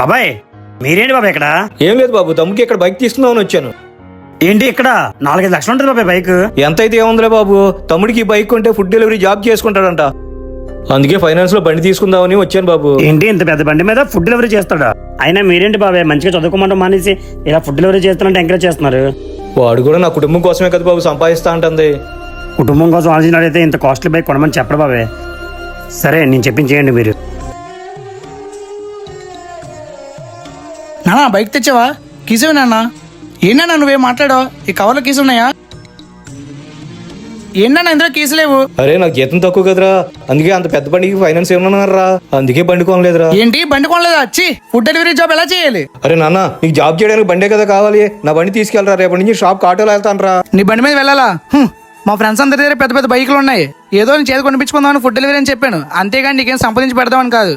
బాబాయ్ మీరేంటి బాబాయ్ ఇక్కడ? ఏం లేదు బాబు తమ్ముడికి ఇక్కడ బైక్ తీసుకుందామని వచ్చాను. ఏంటి ఇక్కడ? నాలుగైదు లక్షలు ఉంటుంది బాబాయ్ బైక్. ఎంత అయితే ఏముందిలే బాబు తమ్ముడికి ఈ బైక్ ఉంటే ఫుడ్ డెలివరీ జాబ్ చేసుకుంటాడంట. అందుకే ఫైనాన్స్లో బండి తీసుకుందామని వచ్చాను బాబు. ఏంటి ఇంత పెద్ద బండి మీద ఫుడ్ డెలివరీ చేస్తాడా? అయినా మీరేంటి బాబాయ్ మంచిగా చదువుకోమంటాం మానేసి ఇలా ఫుడ్ డెలివరీ చేస్తానంటే ఎంకరేజ్ చేస్తున్నారు? వాడు కూడా నా కుటుంబం కోసమే కదా బాబు సంపాదిస్తా అంటుంది. కుటుంబం కోసం ఆలోచించినట్లయితే ఇంత కాస్ట్లీ బైక్ కొనమని చెప్పడు బాబాయ్. సరే నేను చెప్పించేయండి మీరు. నానా బైక్ తెచ్చావా? కీసేవి నాన్న. ఏంటన్నా నువ్వేం మాట్లాడావు? ఈ కవర్లో కీసు ఉన్నాయా? ఏంటన్నా ఇందులో కీసు లేవు? అరే నాకు జీతం తక్కువ కదరా. అందుకే అంత పెద్ద బండికి ఫైనాన్స్ ఏమన్నారా అందుకే బండి కొనలేదురా. ఏంటి? బండి కొనలేదా? వచ్చి ఫుడ్ డెలివరీ జాబ్ ఎలా చేయాలి? అరే నాన్న నీకు జాబ్ చేయడానికి బండే కదా కావాలి. నా బండి తీసుకెళ్ళరా. రేపటి నుంచి షాప్ ఆటోలో వెళ్తాను రా నీ బండి మీద వెళ్ళాలా? హ్మ్. మా ఫ్రెండ్స్ అందరి దగ్గర పెద్ద పెద్ద బైకులు ఉన్నాయి. ఏదో నేను చేతి కొనిపించుకుందామని ఫుడ్ డెలివరీ అని చెప్పాను. అంతేగాని నీకేం సంపాదించి పెడదామని కాదు.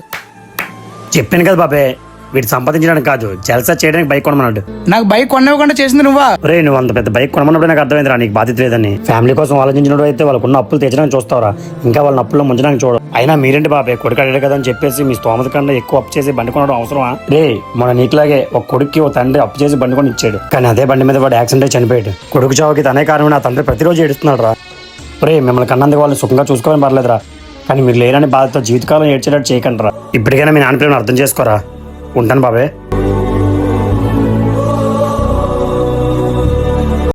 చెప్పాను కదా బాబాయ్ వీటి సంపాదించడానికి కాదు జల్సా చేయడానికి బైక్ కొనమన్నాడు. నాకు బైక్ కొనివ్వకుండా చేసింది నువ్వా? రే నువ్వు అంత పెద్ద బైక్ కొనమన్నప్పుడు నాకు అర్థమైందిరా నీకు బాధ్యత లేదని. ఫ్యామిలీ కోసం ఆలోచించినప్పుడు అయితే వాళ్ళకున్న అప్పులు తెచ్చడానికి చూస్తావరా. ఇంకా వాళ్ళ అప్పుల్లో ముంచడానికి చూడ. అయినా మీరేంటి బాబాయ్ కొడుకు అడిగాడు కదా అని చెప్పేసి మీ స్తోమత కన్నా ఎక్కువ అప్పు చేసి బండి కొనడం అవసరమా? రే మన నీకులాగే ఒక కొడుక్కి ఒక తండ్రి అప్పు చేసి బండి కొని ఇచ్చాడు కానీ అదే బండి మీద వాడు యాక్సిడెంట్ అయి చనిపోయాడు. కొడుకు చావుకి తనే కారణం నా తండ్రి ప్రతిరోజు ఏడుస్తున్నాడు రా రే మిమ్మల్ని కన్నందుకు వాళ్ళు సుఖంగా చూసుకోవాలని పర్లేదురా. కానీ మీరు లేరని బాధతో జీవితకాలం ఏడ్చేటట్టు చేయకండి రా ఇప్పటికైనా మీ నాన్న అర్థం చేసుకోరా? ఉంటాను బాబాయ్